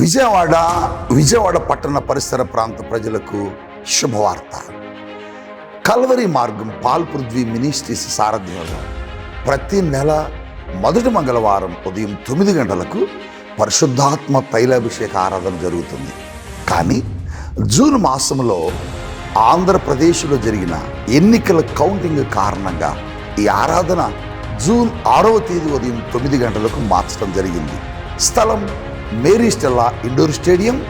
విజయవాడ విజయవాడ పట్టణ పరిసర ప్రాంత ప్రజలకు శుభవార్త. కల్వరి మార్గం పాల్పృథ్వీ మినిస్ట్రీస్ సారథ్యంలో ప్రతి నెల మొదటి మంగళవారం ఉదయం తొమ్మిది గంటలకు పరిశుద్ధాత్మ తైలాభిషేక ఆరాధన జరుగుతుంది. కానీ జూన్ మాసంలో ఆంధ్రప్రదేశ్లో జరిగిన ఎన్నికల కౌంటింగ్ కారణంగా ఈ ఆరాధన జూన్ ఆరవ తేదీ ఉదయం తొమ్మిది గంటలకు మార్చడం జరిగింది. స్థలం Mary Stella indoor stadium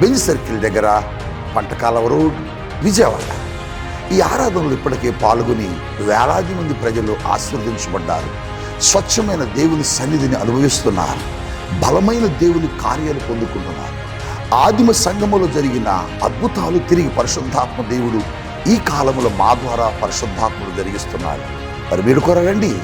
Benz circle దగ్గర పంటకాలవ రోడ్ విజయవాడ. ఈ ఆరాధనలు ఇప్పటికే పాల్గొని వేలాది మంది ప్రజలు ఆశీర్వదించబడ్డారు. స్వచ్ఛమైన దేవుని సన్నిధిని అనుభవిస్తున్నారు. బలమైన దేవుని కార్యాలు పొందుకుంటున్నారు. ఆదిమ సంఘములో జరిగిన అద్భుతాలు తిరిగి పరిశుద్ధాత్మ దేవుడు ఈ కాలంలో మా ద్వారా పరిశుద్ధాత్మలు జరిగిస్తున్నాడు. మరి మీరు కొరండి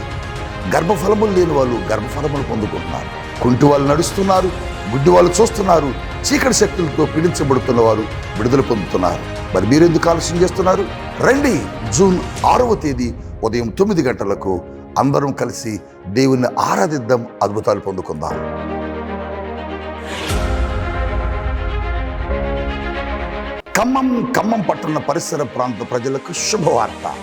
గర్భఫలములు లేని వాళ్ళు గర్భఫలములు పొందుకుంటున్నారు. కుంటి వాళ్ళు నడుస్తున్నారు గుడ్డి వాళ్ళు చూస్తున్నారు చీకటి శక్తులతో పీడించబడుతున్న వారు విడుదల పొందుతున్నారు. మరి మీరెందుకు ఆలస్యం చేస్తున్నారు? రండి జూన్ ఆరవ తేదీ ఉదయం తొమ్మిది గంటలకు అందరం కలిసి దేవుణ్ణి ఆరాధిద్దాం అద్భుతాలు పొందుకుందాం. ఖమ్మం ఖమ్మం పట్టణ పరిసర ప్రాంత ప్రజలకు శుభవార్త.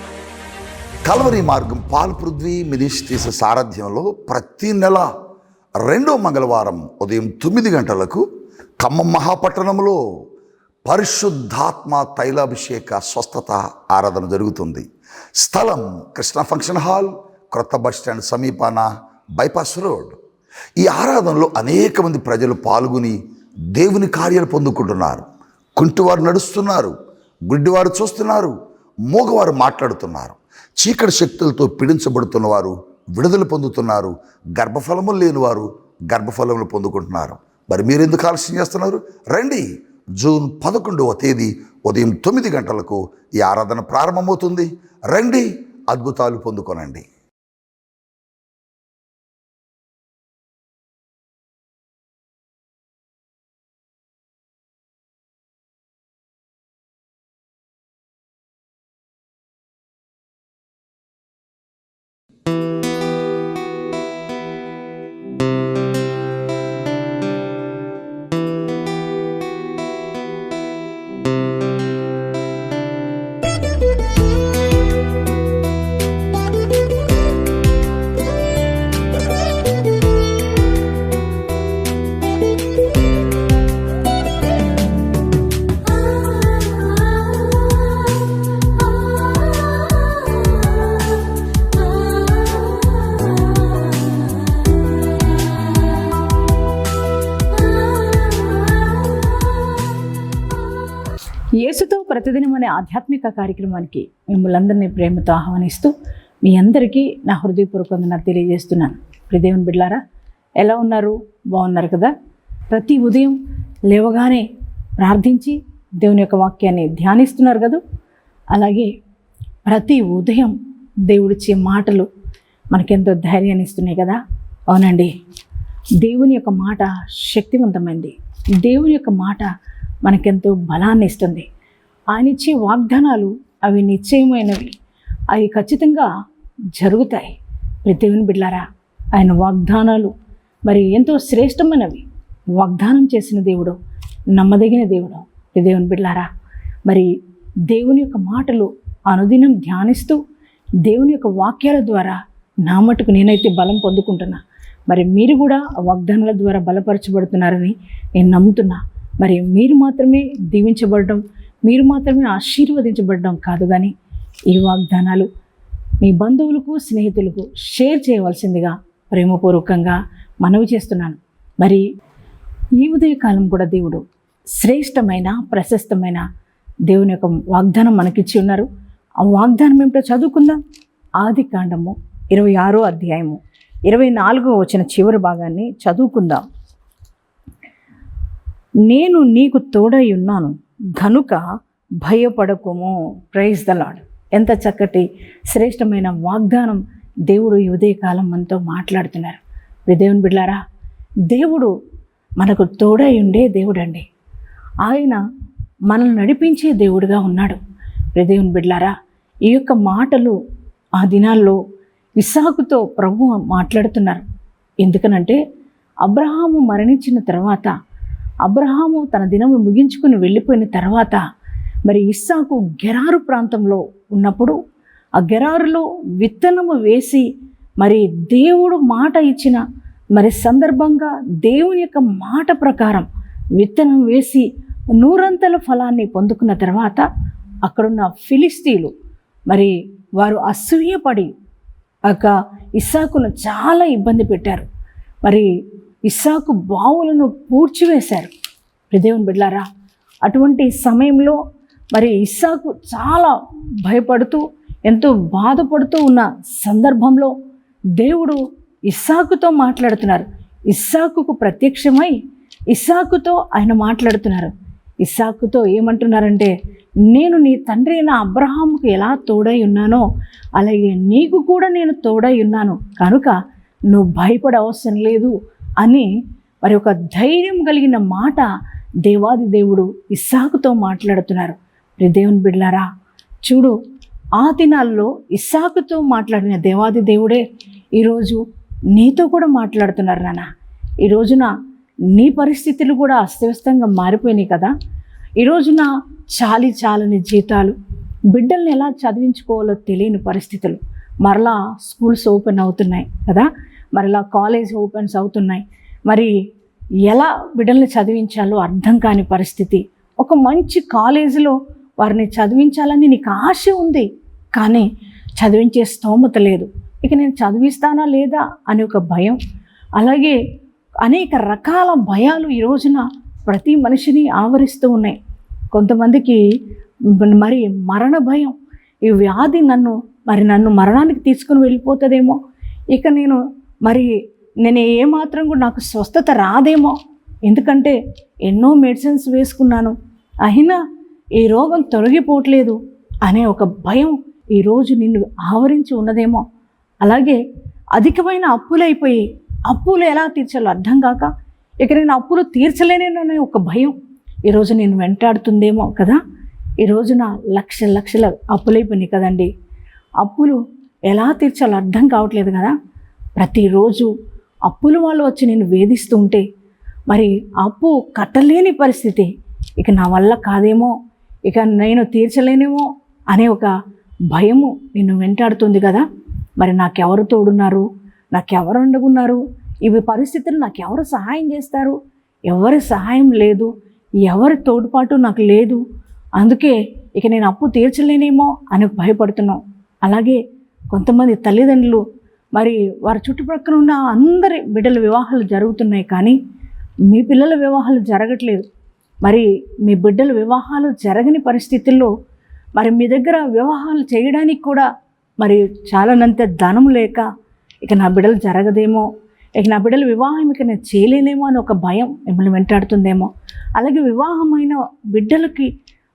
కల్వరి మార్గం పాల్ పృథ్వీ మినిస్ట్రీస్ సారథ్యంలో ప్రతి నెల రెండో మంగళవారం ఉదయం తొమ్మిది గంటలకు ఖమ్మం మహాపట్టణంలో పరిశుద్ధాత్మ తైలాభిషేక స్వస్థత ఆరాధన జరుగుతుంది. స్థలం కృష్ణ ఫంక్షన్ హాల్ క్రొత్త బస్ స్టాండ్ సమీపాన బైపాస్ రోడ్. ఈ ఆరాధనలో అనేక మంది ప్రజలు పాల్గొని దేవుని కార్యాలు పొందుకుంటున్నారు. కుంటివారు నడుస్తున్నారు గుడ్డివారు చూస్తున్నారు మూగవారు మాట్లాడుతున్నారు. చీకటి శక్తులతో పీడించబడుతున్న వారు విడుదల పొందుతున్నారు. గర్భఫలము లేని వారు గర్భఫలములు పొందుకుంటున్నారు. మరి మీరు ఎందుకు ఆలస్యం చేస్తున్నారు? రండి జూన్ పదకొండవ తేదీ ఉదయం తొమ్మిది గంటలకు ఈ ఆరాధన ప్రారంభమవుతుంది. రండి అద్భుతాలు పొందుకొనండి. ప్రతిదినం అనే ఆధ్యాత్మిక కార్యక్రమానికి మిమ్మల్ని అందరినీ ప్రేమతో ఆహ్వానిస్తూ మీ అందరికీ నా హృదయపూర్వకంగా తెలియజేస్తున్నాను. ప్రిదేవన్ బిడ్లారా ఎలా ఉన్నారు? బాగున్నారు కదా? ప్రతి ఉదయం లేవగానే ప్రార్థించి దేవుని యొక్క వాక్యాన్ని ధ్యానిస్తున్నారు కదా? అలాగే ప్రతి ఉదయం దేవుడిచ్చే మాటలు మనకెంతో ధైర్యాన్ని ఇస్తున్నాయి కదా? అవునండి. దేవుని యొక్క మాట శక్తివంతమైంది. దేవుని యొక్క మాట మనకెంతో బలాన్ని ఇస్తుంది. ఆయన ఇచ్చే వాగ్దానాలు అవి నిశ్చయమైనవి. అవి ఖచ్చితంగా జరుగుతాయి. ప్రతి దేవుని బిడ్లారా ఆయన వాగ్దానాలు మరి ఎంతో శ్రేష్టమైనవి. వాగ్దానం చేసిన దేవుడు నమ్మదగిన దేవుడు. ప్రతి దేవుని బిడ్లారా మరి దేవుని యొక్క మాటలు అనుదినం ధ్యానిస్తూ దేవుని యొక్క వాక్యాల ద్వారా నా మటుకు నేనైతే బలం పొందుకుంటున్నా. మరి మీరు కూడా వాగ్దానాల ద్వారా బలపరచబడుతున్నారని నేను నమ్ముతున్నా. మరి మీరు మాత్రమే దీవించబడడం మీరు మాత్రమే ఆశీర్వదించబడడం కాదు కానీ ఈ వాగ్దానాలు మీ బంధువులకు స్నేహితులకు షేర్ చేయవలసిందిగా ప్రేమపూర్వకంగా మనవి చేస్తున్నాను. మరి ఈ ఉదయకాలం కూడా దేవుడు శ్రేష్టమైన ప్రశస్తమైన దేవుని యొక్క వాగ్దానం మనకిచ్చి ఉన్నారు. ఆ వాగ్దానం ఏమిటో చదువుకుందాం. ఆది కాండము ఇరవై ఆరో అధ్యాయము ఇరవై నాలుగో వచ్చిన చివరి భాగాన్ని చదువుకుందాం. నేను నీకు తోడై ఉన్నాను. గనుక భయపడకుము. ప్రైజ్ ద లాడ్ ఎంత చక్కటి శ్రేష్టమైన వాగ్దానం దేవుడు ఈ ఉదయకాలం మనతో మాట్లాడుతున్నారు. దేవుని బిడ్లారా దేవుడు మనకు తోడై ఉండే దేవుడండి. ఆయన మనల్ని నడిపించే దేవుడుగా ఉన్నాడు. దేవుని బిడ్లారా ఈ యొక్క మాటలు ఆ దినాల్లో ఇసాకుతో ప్రభు మాట్లాడుతున్నారు. ఎందుకనంటే అబ్రహాము మరణించిన తర్వాత అబ్రహాము తన దినము ముగించుకుని వెళ్ళిపోయిన తర్వాత మరి ఇస్సాకు గెరారు ప్రాంతంలో ఉన్నప్పుడు ఆ గెరారులో విత్తనము వేసి మరి దేవుడు మాట ఇచ్చిన మరి సందర్భంగా దేవుని యొక్క మాట ప్రకారం విత్తనం వేసి నూరంతల ఫలాన్ని పొందుకున్న తర్వాత అక్కడున్న ఫిలిస్తీన్లు మరి వారు అసూయపడి ఒక ఇస్సాకును చాలా ఇబ్బంది పెట్టారు. మరి ఇస్సాకు బావులను పూడ్చివేశారు. దేవుని బిడ్లారా అటువంటి సమయంలో మరి ఇస్సాకు చాలా భయపడుతూ ఎంతో బాధపడుతూ ఉన్న సందర్భంలో దేవుడు ఇస్సాకుతో మాట్లాడుతున్నారు. ఇస్సాకుకు ప్రత్యక్షమై ఇస్సాకుతో ఆయన మాట్లాడుతున్నారు. ఇస్సాకుతో ఏమంటున్నారంటే నేను నీ తండ్రి అయిన అబ్రహాంకు ఎలా తోడై ఉన్నానో అలాగే నీకు కూడా నేను తోడై ఉన్నాను. కనుక నువ్వు భయపడ అవసరం లేదు. అని మరి ఒక ధైర్యం కలిగిన మాట దేవాది దేవుడు ఇస్సాకుతో మాట్లాడుతున్నారు. దేవుని బిడ్లారా చూడు ఆ దినాల్లో ఇస్సాకుతో మాట్లాడిన దేవాది దేవుడే ఈరోజు నీతో కూడా మాట్లాడుతున్నారు నాన్న. ఈ రోజున నీ పరిస్థితులు కూడా అస్తవ్యస్తంగా మారిపోయినాయి కదా. ఈ రోజున చాలి చాలని జీతాలు బిడ్డల్ని ఎలా చదివించుకోవాలో తెలియని పరిస్థితులు మరలా స్కూల్స్ ఓపెన్ అవుతున్నాయి కదా. మరలా కాలేజ్ ఓపెన్స్ అవుతున్నాయి. మరి ఎలా బిడ్డల్ని చదివించాలో అర్థం కాని పరిస్థితి. ఒక మంచి కాలేజీలో వారిని చదివించాలని నీకు ఆశ ఉంది. కానీ చదివించే స్తోమత లేదు. ఇక నేను చదివిస్తానా లేదా అనే ఒక భయం. అలాగే అనేక రకాల భయాలు ఈ రోజున ప్రతి మనిషిని ఆవరిస్తూ ఉన్నాయి. కొంతమందికి మరి మరణ భయం. ఈ వ్యాధి నన్ను మరి నన్ను మరణానికి తీసుకుని వెళ్ళిపోతుందేమో. ఇక నేను మరి నేను ఏమాత్రం కూడా నాకు స్వస్థత రాదేమో. ఎందుకంటే ఎన్నో మెడిసిన్స్ వేసుకున్నాను. అయినా ఈ రోగం తొలగిపోవట్లేదు అనే ఒక భయం ఈరోజు నిన్ను ఆవరించి ఉన్నదేమో. అలాగే అధికమైన అప్పులైపోయి అప్పులు ఎలా తీర్చాలో అర్థం కాక ఇక నేను అప్పులు తీర్చలేనే ఒక భయం ఈరోజు నేను వెంటాడుతుందేమో కదా. ఈరోజున లక్ష లక్షల అప్పులైపోయినాయి కదండి. అప్పులు ఎలా తీర్చాలో అర్థం కావట్లేదు కదా. ప్రతిరోజు అప్పులు వాళ్ళు వచ్చి నేను వేధిస్తూ ఉంటే మరి అప్పు కట్టలేని పరిస్థితి. ఇక నా వల్ల కాదేమో ఇక నేను తీర్చలేనేమో అనే ఒక భయము నిన్ను వెంటాడుతుంది కదా. మరి నాకెవరు తోడున్నారు? నాకెవరు అండగున్నారు? ఇవి పరిస్థితులు నాకెవరు సహాయం చేస్తారు? ఎవరి సహాయం లేదు? ఎవరి తోడ్పాటు నాకు లేదు? అందుకే ఇక నేను అప్పు తీర్చలేనేమో అని భయపడుతున్నాం అలాగే కొంతమంది తల్లిదండ్రులు మరి వారి చుట్టుపక్కల ఉన్న అందరి బిడ్డల వివాహాలు జరుగుతున్నాయి కానీ మీ పిల్లల వివాహాలు జరగట్లేదు. మరి మీ బిడ్డల వివాహాలు జరగని పరిస్థితుల్లో మరి మీ దగ్గర వివాహాలు చేయడానికి కూడా మరి చాలానంత ధనం లేక ఇక నా బిడ్డలు జరగదేమో ఇక నా బిడ్డల వివాహం ఇక నేను చేయలేనేమో అని ఒక భయం మిమ్మల్ని వెంటాడుతుందేమో. అలాగే వివాహమైన బిడ్డలకి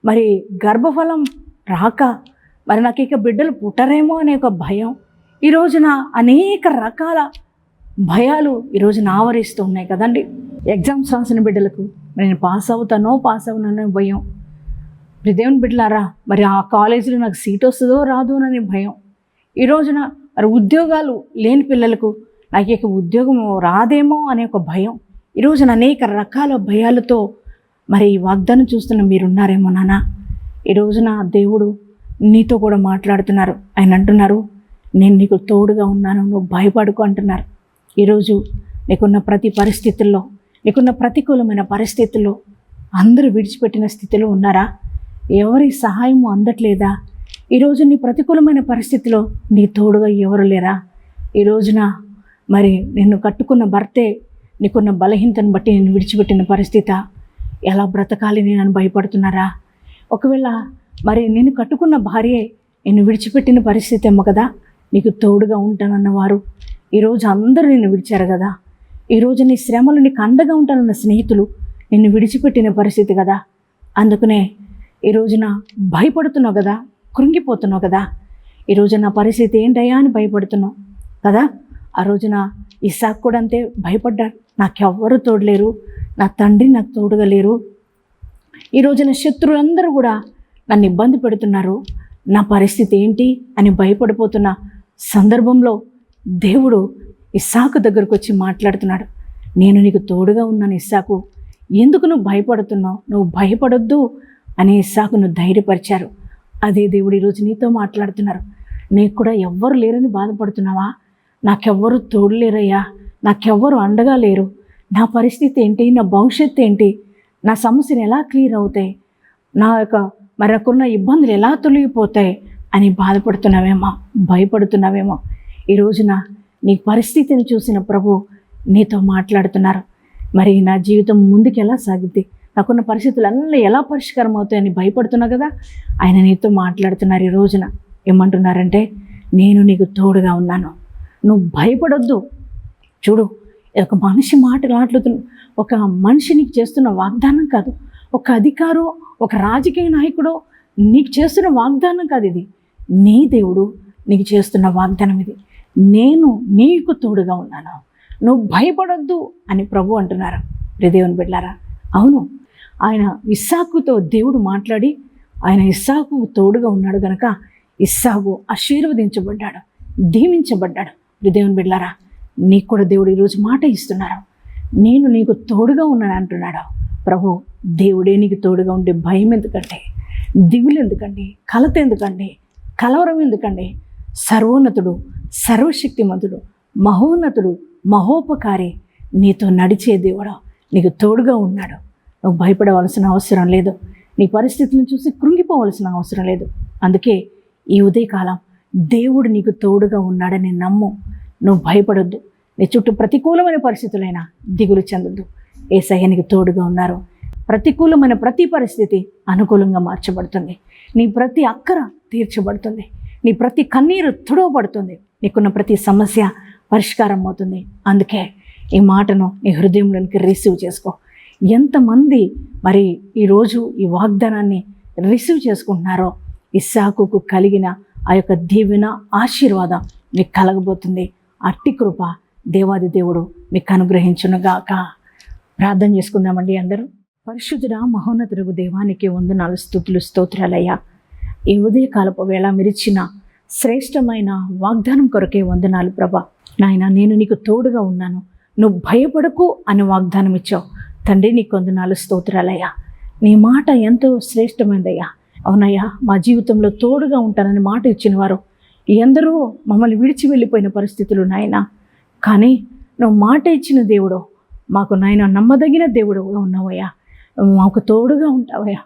మరి గర్భఫలం రాక మరి నాకు ఇక బిడ్డలు పుట్టరేమో అనే ఒక భయం ఈ రోజున అనేక రకాల భయాలు ఈ రోజున ఆవరిస్తూ ఉన్నాయి కదండి. ఎగ్జామ్స్ రాసిన బిడ్డలకు నేను పాస్ అవుతానో పాస్ అవుననే భయం. మరి దేవుని బిడ్డలారా మరి ఆ కాలేజీలో నాకు సీట్ వస్తుందో రాదోనని భయం. ఈ రోజున మరి ఉద్యోగాలు లేని పిల్లలకు నాకు ఇక ఉద్యోగం రాదేమో అనే ఒక భయం. ఈ రోజున అనేక రకాల భయాలతో మరి ఈ వాగ్దానం చూస్తున్న మీరున్నారేమో నాన్న. ఈ రోజున దేవుడు నీతో కూడా మాట్లాడుతున్నారు. ఆయన అంటున్నారు నేను నీకు తోడుగా ఉన్నాను నువ్వు భయపడుకో అంటున్నారు. ఈరోజు నీకున్న ప్రతి పరిస్థితుల్లో నీకున్న ప్రతికూలమైన పరిస్థితుల్లో అందరూ విడిచిపెట్టిన స్థితిలో ఉన్నారా? ఎవరి సహాయం అందట్లేదా? ఈరోజు నీ ప్రతికూలమైన పరిస్థితిలో నీ తోడుగా ఎవరు లేరా? ఈ రోజున మరి నిన్ను కట్టుకున్న భర్తే నీకున్న బలహీనతను బట్టి నేను విడిచిపెట్టిన పరిస్థితి ఎలా బ్రతకాలి నేను భయపడుతున్నారా? ఒకవేళ మరి నేను కట్టుకున్న భార్యే నేను విడిచిపెట్టిన పరిస్థితి ఏమో కదా? నీకు తోడుగా ఉంటానన్నవారు. ఈరోజు అందరూ నిన్ను విడిచారు కదా. ఈరోజు నీ శ్రమలు నీకు అండగా ఉంటానన్న స్నేహితులు నిన్ను విడిచిపెట్టిన పరిస్థితి కదా. అందుకనే ఈ రోజున భయపడుతున్నావు కదా. కృంగిపోతున్నావు కదా. ఈ నా పరిస్థితి ఏంటయ్యా అని భయపడుతున్నావు కదా. ఆ రోజున ఇసాక్ కూడా అంతే భయపడ్డాడు. నాకెవ్వరు తోడలేరు. నా తండ్రి నాకు తోడుగా లేరు. ఈ రోజున శత్రువులందరూ కూడా నన్ను ఇబ్బంది పెడుతున్నారు. నా పరిస్థితి ఏంటి అని భయపడిపోతున్న. సందర్భంలో దేవుడు ఇస్సాకు దగ్గరకు వచ్చి మాట్లాడుతున్నాడు. నేను నీకు తోడుగా ఉన్నాను ఇస్సాకు. ఎందుకు నువ్వు భయపడుతున్నావు? నువ్వు భయపడొద్దు అని ఇస్సాకును ధైర్యపరిచారు. అదే దేవుడు ఈరోజు నీతో మాట్లాడుతున్నారు. నీకు కూడా ఎవ్వరు లేరని బాధపడుతున్నావా? నాకెవ్వరు తోడు లేరయ్యా. నాకెవ్వరు అండగా లేరు. నా పరిస్థితి ఏంటి? నా భవిష్యత్తు ఏంటి? నా సమస్యలు ఎలా క్లియర్ అవుతాయి? నా యొక్క మరి నాకున్న ఇబ్బందులు ఎలా తొలగిపోతాయి? అని బాధపడుతున్నావేమో భయపడుతున్నావేమో. ఈ రోజున నీ పరిస్థితిని చూసిన ప్రభు నీతో మాట్లాడుతున్నారు. మరి నా జీవితం ముందుకు ఎలా సాగిద్ది నాకున్న పరిస్థితులన్నీ ఎలా పరిష్కారం అవుతాయని భయపడుతున్నా కదా? ఆయన నీతో మాట్లాడుతున్నారు ఈ రోజున. ఏమంటున్నారంటే నేను నీకు తోడుగా ఉన్నాను. నువ్వు భయపడొద్దు. చూడు ఒక మనిషి మాట్లాడుతున్న ఒక మనిషి నీకు చేస్తున్న వాగ్దానం కాదు. ఒక అధికారో ఒక రాజకీయ నాయకుడో నీకు చేస్తున్న వాగ్దానం కాదు ఇది. నీ దేవుడు నీకు చేస్తున్న వాగ్దానం ఇది. నేను నీకు తోడుగా ఉన్నాను. నువ్వు భయపడొద్దు అని ప్రభు అంటున్నారు. దేవుని బిడ్డారా అవును ఆయన ఇస్సాకుతో దేవుడు మాట్లాడి ఆయన ఇస్సాకు తోడుగా ఉన్నాడు గనక ఇస్సాకు ఆశీర్వదించబడ్డాడు దీవించబడ్డాడు. దేవుని బిడ్డారా నీకు కూడా దేవుడు ఈరోజు మాట ఇస్తున్నారు. నేను నీకు తోడుగా ఉన్నాను అంటున్నాడు. ప్రభు దేవుడే నీకు తోడుగా ఉండే భయం ఎందుకంటే దిగులు ఎందుకండి? కలత ఎందుకండి? కలవరం ఎందుకండి? సర్వోన్నతుడు సర్వశక్తిమంతుడు మహోన్నతుడు మహోపకారి నీతో నడిచే దేవుడు నీకు తోడుగా ఉన్నాడు. నువ్వు భయపడవలసిన అవసరం లేదు. నీ పరిస్థితులను చూసి కృంగిపోవలసిన అవసరం లేదు. అందుకే ఈ ఉదయకాలం దేవుడు నీకు తోడుగా ఉన్నాడని నమ్ము. నువ్వు భయపడొద్దు. నీ చుట్టూ ప్రతికూలమైన పరిస్థితులైనా దిగులు చెందొద్దు. ఏసయ్య నీకు తోడుగా ఉన్నారు. ప్రతికూలమైన ప్రతి పరిస్థితి అనుకూలంగా మార్చబడుతుంది. నీ ప్రతి అక్కర తీర్చబడుతుంది. నీ ప్రతి కన్నీరు తుడవబడుతుంది. నీకున్న ప్రతి సమస్య పరిష్కారం అవుతుంది. అందుకే ఈ మాటను నీ హృదయంలోనికి రిసీవ్ చేసుకో. ఎంతమంది మరి ఈరోజు ఈ వాగ్దానాన్ని రిసీవ్ చేసుకుంటున్నారో ఇస్సాకుకు కలిగిన ఆ యొక్క దీవెన ఆశీర్వాదం మీకు కలగబోతుంది. అట్టి కృప దేవాది దేవుడు మీకు అనుగ్రహించునుగాక. ప్రార్థన చేసుకుందామండి అందరూ. పరిశుద్ధుడ మహోన్నతుడు దేవానికి వందనాలు స్థుతులు స్తోత్రాలయ్యా. ఈ ఉదయకాలపు వేళ మిరిచిన శ్రేష్టమైన వాగ్దానం కొరకే వందనాలు ప్రభా. నాయన నేను నీకు తోడుగా ఉన్నాను. నువ్వు భయపడకు అని వాగ్దానం ఇచ్చావు. తండ్రి నీకు వందనాలు స్తోత్రాలయ్యా. నీ మాట ఎంతో శ్రేష్టమైనదయ్యా అవునయ్యా మా జీవితంలో తోడుగా ఉంటానని మాట ఇచ్చిన వారు ఎందరో మమ్మల్ని విడిచి వెళ్ళిపోయిన పరిస్థితులు నాయన. కానీ నువ్వు మాట ఇచ్చిన దేవుడు మాకు నాయన నమ్మదగిన దేవుడు ఉన్నావయ్యా. మాకు తోడుగా ఉంటావయ్యా.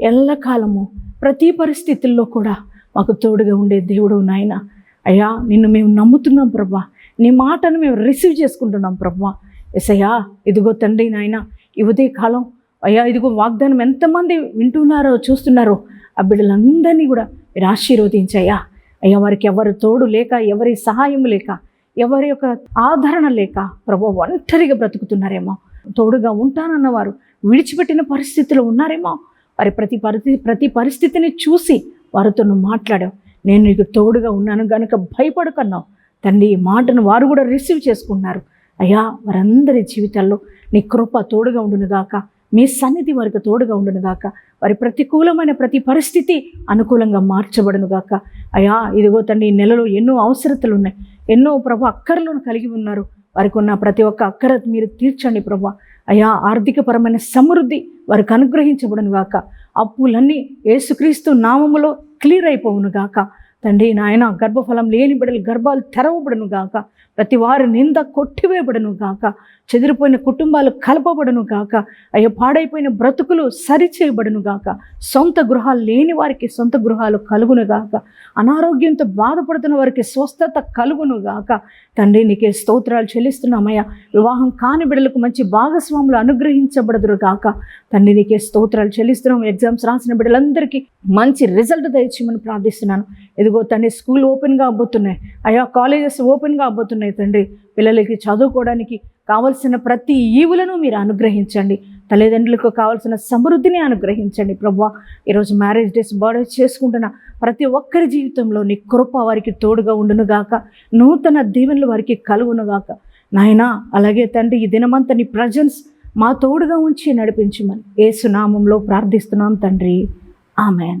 ఎల్లకాలము ప్రతి పరిస్థితుల్లో కూడా మాకు తోడుగా ఉండే దేవుడు నాయన. అయ్యా నిన్ను మేము నమ్ముతున్నాం ప్రభా. నీ మాటను మేము రిసీవ్ చేసుకుంటున్నాం ప్రభా. ఎసయ్యా ఇదిగో తండ్రి నాయన ఈ కాలం అయ్యా ఇదిగో వాగ్దానం ఎంతమంది వింటున్నారో చూస్తున్నారో ఆ బిడ్డలందరినీ కూడా మీరు ఆశీర్వదించయ్యా. అయ్యా వారికి ఎవరి తోడు లేక ఎవరి సహాయం లేక ఎవరి యొక్క ఆదరణ లేక ప్రభు ఒంటరిగా బ్రతుకుతున్నారేమో. తోడుగా ఉంటానన్నవారు. విడిచిపెట్టిన పరిస్థితిలో ఉన్నారేమో. వారి ప్రతి పరిస్థితి ప్రతి పరిస్థితిని చూసి వారితో నువ్వు మాట్లాడావు. నేను నీకు తోడుగా ఉన్నాను కనుక భయపడకన్నావు. తండ్రి ఈ మాటను వారు కూడా రిసీవ్ చేసుకున్నారు. అయ్యా వారందరి జీవితాల్లో నీ కృప తోడుగా ఉండునుగాక మీ సన్నిధి వారికి తోడుగా ఉండునుగాక వారి ప్రతికూలమైన ప్రతి పరిస్థితి అనుకూలంగా మార్చబడునుగాక అయ్యా ఇదిగో తండ్రి ఈ నెలలో ఎన్నో అవసరతలు ఉన్నాయి. ఎన్నో ప్రభు అక్కర్లను కలిగి ఉన్నారు. వారికి ఉన్న ప్రతి ఒక్క అక్కర మీరు తీర్చండి ప్రభా. అయా ఆర్థికపరమైన సమృద్ధి వారికి అనుగ్రహించబడును గాక. అప్పులన్నీ యేసుక్రీస్తు నామములో క్లియర్ అయిపోవును గాక. తండ్రి నాయన గర్భఫలం లేని బిడ్డలు గర్భాలు తెరవబడును గాక. ప్రతి వారి నింద కొట్టివేయబడను గాక. చెదిరిపోయిన కుటుంబాలు కలపబడును గాక. అయ్యో పాడైపోయిన బ్రతుకులు సరిచేయబడును గాక. సొంత గృహాలు లేని వారికి సొంత గృహాలు కలుగును గాక. అనారోగ్యంతో బాధపడుతున్న వారికి స్వస్థత కలుగును గాక. తండ్రి నీకే స్తోత్రాలు చెల్లిస్తున్నామయ్యా వివాహం కాని బిడ్డలకు మంచి భాగస్వాములు అనుగ్రహించబడదురు గాక. తండ్రి నీకే స్తోత్రాలు చెల్లిస్తున్నాం. ఎగ్జామ్స్ రాసిన బిడ్డలందరికీ మంచి రిజల్ట్ దయచేయమని ప్రార్థిస్తున్నాను. ఇదిగో తండ్రి స్కూల్ ఓపెన్గా అబ్బోతున్నాయి అయ్యా కాలేజెస్ ఓపెన్గా అవ్వబోతున్నాయి తండ్రి పిల్లలకి చదువుకోవడానికి కావలసిన ప్రతి ఈవులను మీరు అనుగ్రహించండి. తల్లిదండ్రులకు కావాల్సిన సమృద్ధిని అనుగ్రహించండి ప్రభా. ఈరోజు మ్యారేజ్ డేస్ బర్త్డే చేసుకుంటున్న ప్రతి ఒక్కరి జీవితంలో నీ కృప వారికి తోడుగా ఉండునుగాక నూతన దీవెనలు వారికి కలుగునుగాక నాయనా అలాగే తండ్రి ఈ దినమంతా నీ ప్రజెన్స్ మా తోడుగా ఉంచి నడిపించమని ఏసునామంలో ప్రార్థిస్తున్నాం తండ్రి. ఆమెన్.